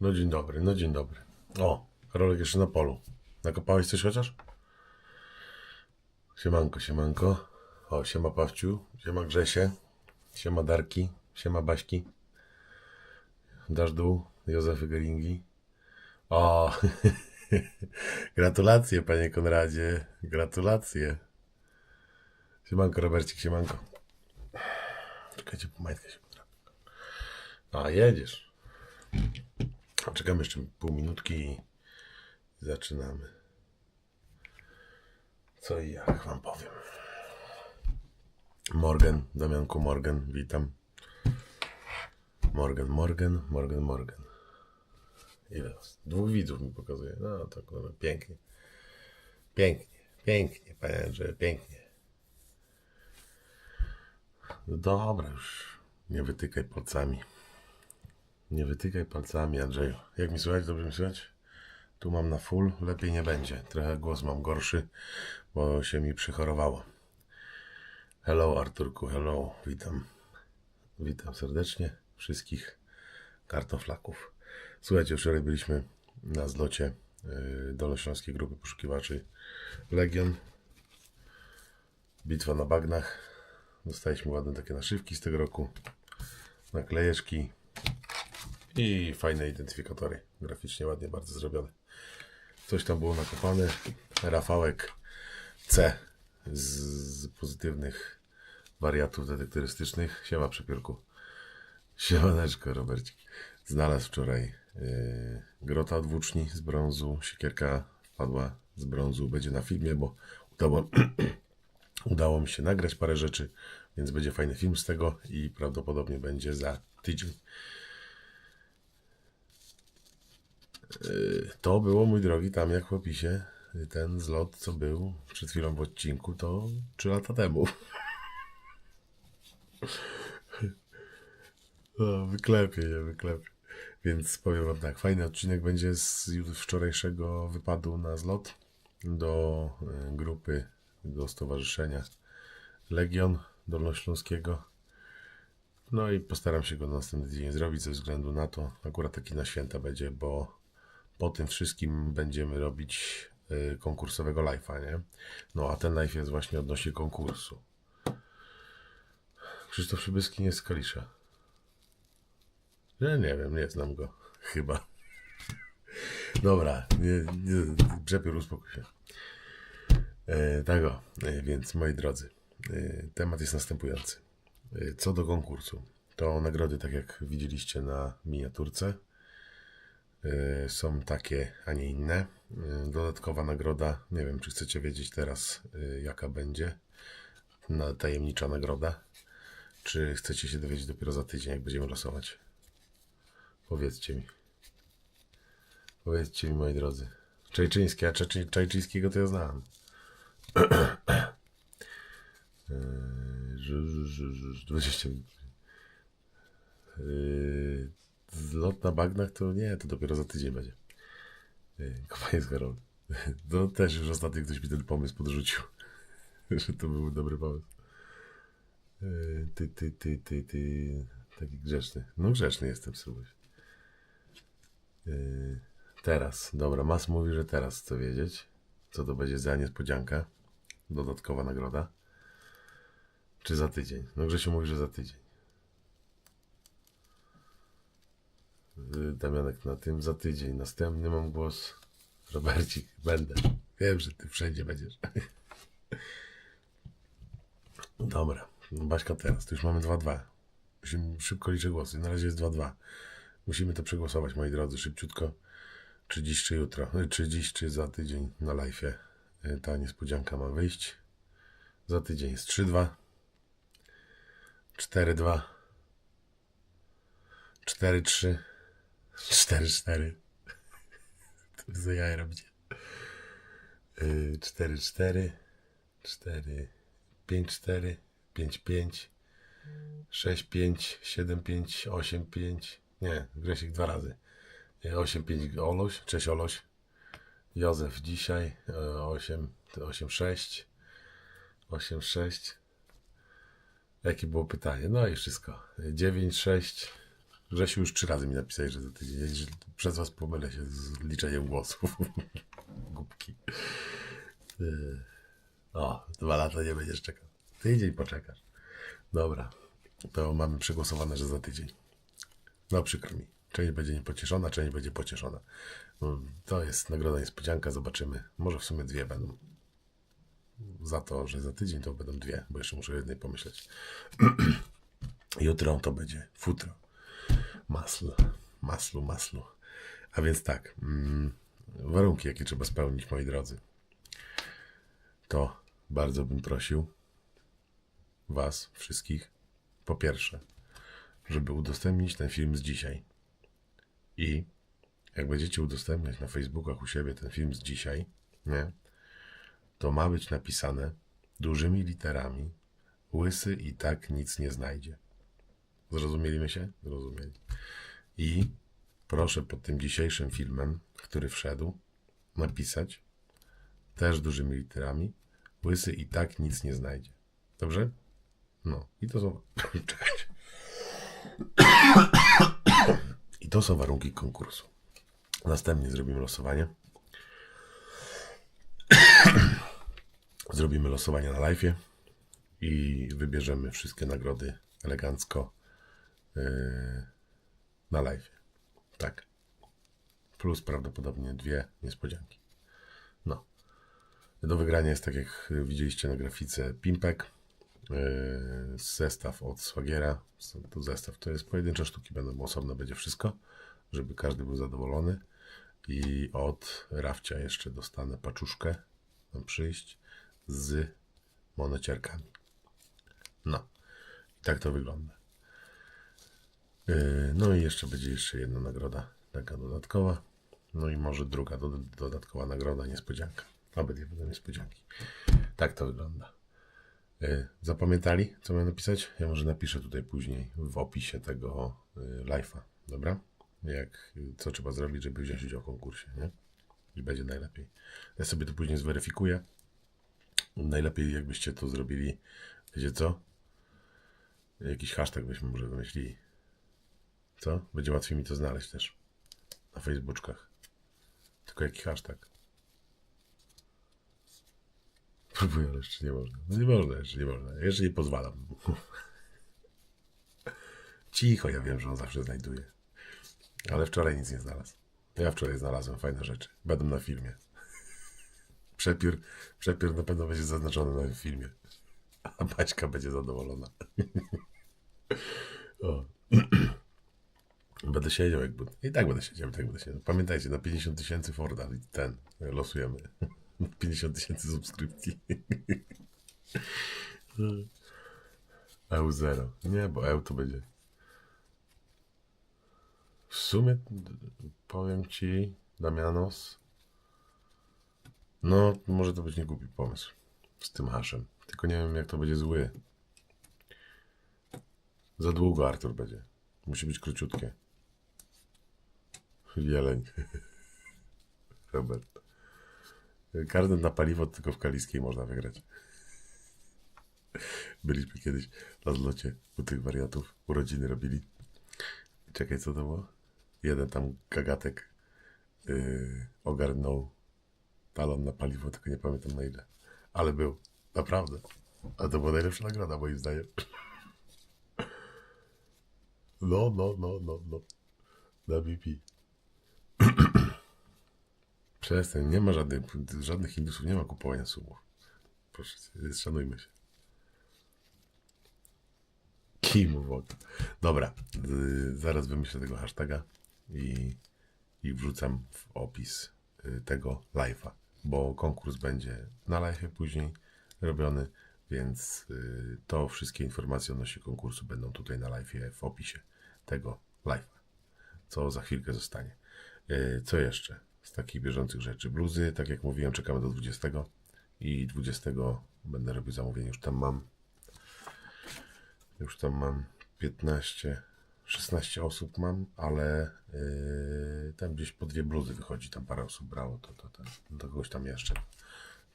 No dzień dobry, no dzień dobry. O, Rolek jeszcze na polu. Nakopałeś coś chociaż? Siemanko, siemanko. O, siema Pawciu, siema Grzesie, siema Darki, siema Baśki. Dasz dół, Józefy Geringi. O, gratulacje panie Konradzie, gratulacje. Siemanko Robercik, siemanko. Czekajcie, po majtkę się. A, jedziesz. Czekamy jeszcze pół minutki i zaczynamy. Co i jak wam powiem. Morgan, Damianku Morgan, witam. Morgan, Morgan, Morgan, Morgan. Ile was? Dwóch widzów mi pokazuje. No to kurwa, pięknie. Pięknie, pięknie, panie Andrzeju, pięknie. No dobra już. Nie wytykaj palcami. Nie wytykaj palcami, Andrzeju. Jak mi słychać? Dobrze mi słychać? Tu mam na full, lepiej nie będzie. Trochę głos mam gorszy, bo się mi przychorowało. Hello Arturku, hello, witam. Witam serdecznie wszystkich kartoflaków. Słuchajcie, wczoraj byliśmy na zlocie yy, Dolnośląskiej Grupy Poszukiwaczy Legion. Bitwa na bagnach. Dostaliśmy ładne takie naszywki z tego roku. Naklejeczki i fajne identyfikatory. Graficznie ładnie bardzo zrobione. Coś tam było nakopane. Rafałek C z, pozytywnych wariatów detektorystycznych. Siema przepiórku. Siemaneczko Robercik. Znalazł wczoraj yy, grota od włóczni z brązu. Siekierka wpadła z brązu. Będzie na filmie, bo udało, udało mi się nagrać parę rzeczy, więc będzie fajny film z tego i prawdopodobnie będzie za tydzień. Yy, To było, mój drogi, tam jak w opisie, ten zlot, co był przed chwilą w odcinku, to 3 lata temu. No, wyklepie, nie, wyklepie. Więc powiem wam tak, fajny odcinek będzie z wczorajszego wypadu na zlot do y, grupy, do stowarzyszenia Legion Dolnośląskiego. No i postaram się go na następny dzień zrobić ze względu na to, akurat taki na święta będzie, bo po tym wszystkim będziemy robić y, konkursowego live'a, nie? No a ten live jest właśnie odnośnie konkursu. Krzysztof Przybyski nie z Kalisza. Ja nie wiem, nie znam go. Chyba. Dobra, nie, nie, Brzepiór, uspokój się. E, tak o, e, więc moi drodzy, e, temat jest następujący. E, co do konkursu, to nagrody, tak jak widzieliście na miniaturce, są takie, a nie inne. E, dodatkowa nagroda, nie wiem, czy chcecie wiedzieć teraz, e, jaka będzie na tajemnicza nagroda, czy chcecie się dowiedzieć dopiero za tydzień, jak będziemy losować. Powiedzcie mi. Powiedzcie mi, moi drodzy. Czajczyński, a Czajczyńskiego to ja znam. 20 minut. Eee, Zlot na bagnach to nie, to dopiero za tydzień będzie. Eee, z Harold. To też już ostatnio ktoś mi ten pomysł podrzucił. Że to był dobry pomysł. Eee, Ty, ty, ty, ty, ty. Taki grzeczny. No grzeczny jestem, spróbuj. Yy, teraz, dobra, Mas mówi, że teraz chce wiedzieć, co to będzie za niespodzianka, dodatkowa nagroda, czy za tydzień. No Grzesiu mówi, że za tydzień. Yy, Damianek na tym za tydzień. Następny mam głos. Robercik, będę. Wiem, że ty wszędzie będziesz. Dobra, Baśka teraz, to już mamy 2-2. Musimy szybko liczyć głosy. Na razie jest 2-2. Musimy to przegłosować, moi drodzy, szybciutko. Czy dziś, czy jutro. Y, Czy dziś, czy za tydzień na live. Ta niespodzianka ma wyjść. Za tydzień jest 3-2. 4-2. 4-3. 4-4. To za jaja robicie. Y, 4-4. 4 5-4. 5-5. 6-5, 7-5, 8-5. Nie, Grzesiek dwa razy. 8-5 Oloś, cześć Oloś. Józef dzisiaj e, 8, 8-6. 8-6. Jakie było pytanie? No i wszystko. 9, 6. Grzesiu już trzy razy mi napisałeś, że za tydzień. Przez was pomylę się z liczeniem głosów. Głupki. Yy. O, dwa lata nie będziesz czekał. Tydzień poczekasz. Dobra. To mamy przegłosowane, że za tydzień. No przykro mi. Część będzie niepocieszona, część będzie pocieszona. No, To jest nagroda niespodzianka, zobaczymy. Może w sumie dwie będą. Za to, że za tydzień to będą dwie, bo jeszcze muszę jednej pomyśleć. Jutro to będzie futro. Masło, masło, masło. A więc tak, mm, warunki, jakie trzeba spełnić, moi drodzy, to bardzo bym prosił Was wszystkich, po pierwsze, żeby udostępnić ten film z dzisiaj. I jak będziecie udostępniać na Facebookach u siebie ten film z dzisiaj, nie? To ma być napisane dużymi literami. Łysy i tak nic nie znajdzie. Zrozumieliśmy się? Zrozumieli. I proszę pod tym dzisiejszym filmem, który wszedł, napisać też dużymi literami. Łysy i tak nic nie znajdzie. Dobrze? No. I to są. I to są warunki konkursu. Następnie zrobimy losowanie. Zrobimy losowanie na live i wybierzemy wszystkie nagrody elegancko na live. Tak. Plus prawdopodobnie dwie niespodzianki. No. Do wygrania jest tak jak widzieliście na grafice Pimpek. Yy, zestaw od Swagiera. To zestaw to jest pojedyncze sztuki, będą osobno będzie wszystko, żeby każdy był zadowolony. I od Rafcia jeszcze dostanę paczuszkę. Mam przyjść z monocierkami. No. I tak to wygląda. Yy, No i jeszcze będzie jeszcze jedna nagroda, taka dodatkowa. No i może druga do, dodatkowa nagroda, niespodzianka. Obydwie będą niespodzianki. Tak to wygląda. Yy, Zapamiętali, co miałem napisać? Ja może napiszę tutaj później w opisie tego yy, live'a, dobra? Jak, co trzeba zrobić, żeby wziąć udział w konkursie, nie? I będzie najlepiej. Ja sobie to później zweryfikuję. Najlepiej jakbyście to zrobili, wiecie co? Jakiś hashtag byśmy może wymyślili. Co? Będzie łatwiej mi to znaleźć też. Na Facebookach. Tylko jaki hashtag? Próbuję, ale jeszcze nie można. No nie można, jeszcze nie można. Jeszcze nie pozwalam. Cicho, ja wiem, że on zawsze znajduje. Ale wczoraj nic nie znalazł. Ja wczoraj znalazłem fajne rzeczy. Będą na filmie. Przepiór, przepiór na pewno będzie zaznaczony na filmie. A Maćka będzie zadowolona. o. Będę siedział jakby. I tak będę siedział, i tak będę siedział. Pamiętajcie, na 50 tysięcy Forda ten losujemy. Na 50 tysięcy subskrypcji. EU0. Nie, bo EU to będzie. W sumie powiem ci, Damianos. No, może to być nie głupi pomysł z tym haszem. Tylko nie wiem, jak to będzie zły. Za długo Artur będzie. Musi być króciutkie. Jeleń. Robert. Karnet na paliwo tylko w Kaliskiej można wygrać. Byliśmy kiedyś na zlocie u tych wariatów. Urodziny robili. Czekaj, co to było? Jeden tam gagatek yy, ogarnął talon na paliwo, tylko nie pamiętam na ile. Ale był. Naprawdę. A to była najlepsza nagroda, moim zdaniem. No, no, no, no, no. Na BP. Przestań, nie ma żadnych, żadnych indusów, nie ma kupowania subów. Proszę szanujmy się. Kim w oko. Dobra, y, zaraz wymyślę tego hashtaga i, i wrzucam w opis y, tego live'a, bo konkurs będzie na live później robiony, więc y, to wszystkie informacje odnośnie konkursu będą tutaj na live w opisie tego live'a, co za chwilkę zostanie. Y, Co jeszcze z takich bieżących rzeczy? Bluzy, tak jak mówiłem, czekamy do 20 i 20 będę robił zamówienie. Już tam mam już tam mam 15, 16 osób mam, ale yy, tam gdzieś po dwie bluzy wychodzi, tam parę osób brało, to, to, to do kogoś tam jeszcze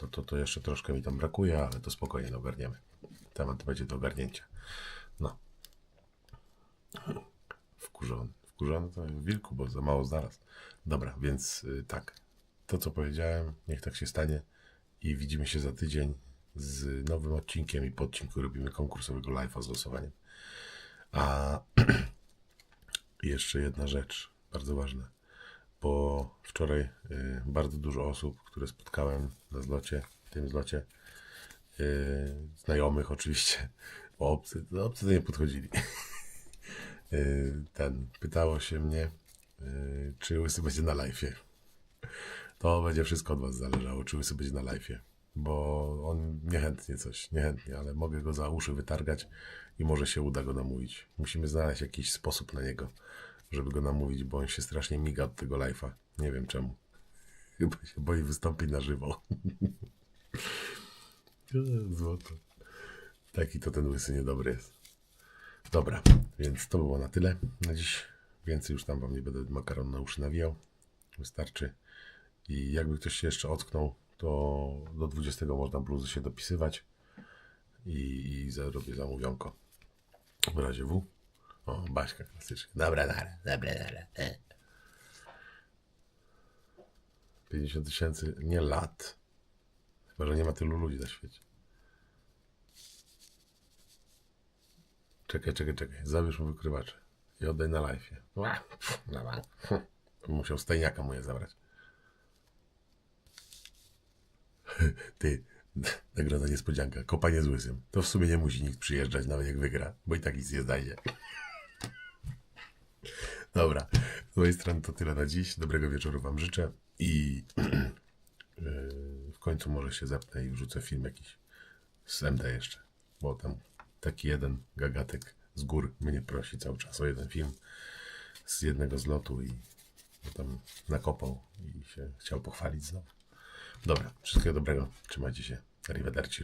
to, to, to jeszcze troszkę mi tam brakuje, ale to spokojnie ogarniemy. Temat będzie do ogarnięcia. No. Wkurzony. Wkurzony to w wilku, bo za mało znalazł. Dobra, więc y, tak. To, co powiedziałem, niech tak się stanie. I widzimy się za tydzień z nowym odcinkiem i po odcinku robimy konkursowego live'a z losowaniem. A jeszcze jedna rzecz, bardzo ważna. Bo wczoraj y, bardzo dużo osób, które spotkałem na zlocie, w tym zlocie, y, znajomych oczywiście, obcy, no obcy to nie podchodzili. Y, ten, pytało się mnie, y, czy Łysy będzie na live'ie. To będzie wszystko od Was zależało, czy Łysy będzie na live'ie. Bo on niechętnie coś, niechętnie, ale mogę go za uszy wytargać i może się uda go namówić. Musimy znaleźć jakiś sposób na niego, żeby go namówić, bo on się strasznie miga od tego live'a. Nie wiem czemu. Chyba się boi wystąpić na żywo. Złoto. Taki to ten Łysy niedobry jest. Dobra, więc to było na tyle na dziś. Więcej już tam wam nie będę makaron na uszy nawijał. Wystarczy. I jakby ktoś się jeszcze ocknął, to do 20 można bluzy się dopisywać i, i zrobię zamówionko. W razie W. O, Baśka klasycznie. Dobra, dobra, dobra, dobra. e. 50 tysięcy, nie lat. Chyba, że nie ma tylu ludzi na świecie. Czekaj, czekaj, czekaj. Zabierz mu wykrywacze i oddaj na live. Dobra. Musiał stajniaka moje zabrać. Ty, nagroda niespodzianka. Kopanie z łysym. To w sumie nie musi nikt przyjeżdżać, nawet jak wygra, bo i tak nic nie znajdzie. Dobra, z mojej strony to tyle na dziś. Dobrego wieczoru Wam życzę i yy, w końcu może się zepnę i wrzucę film jakiś z MD jeszcze, bo tam taki jeden gagatek z gór mnie prosi cały czas o jeden film z jednego zlotu i tam nakopał i się chciał pochwalić znowu. Dobra, wszystkiego dobrego. Trzymajcie się. Arrivederci.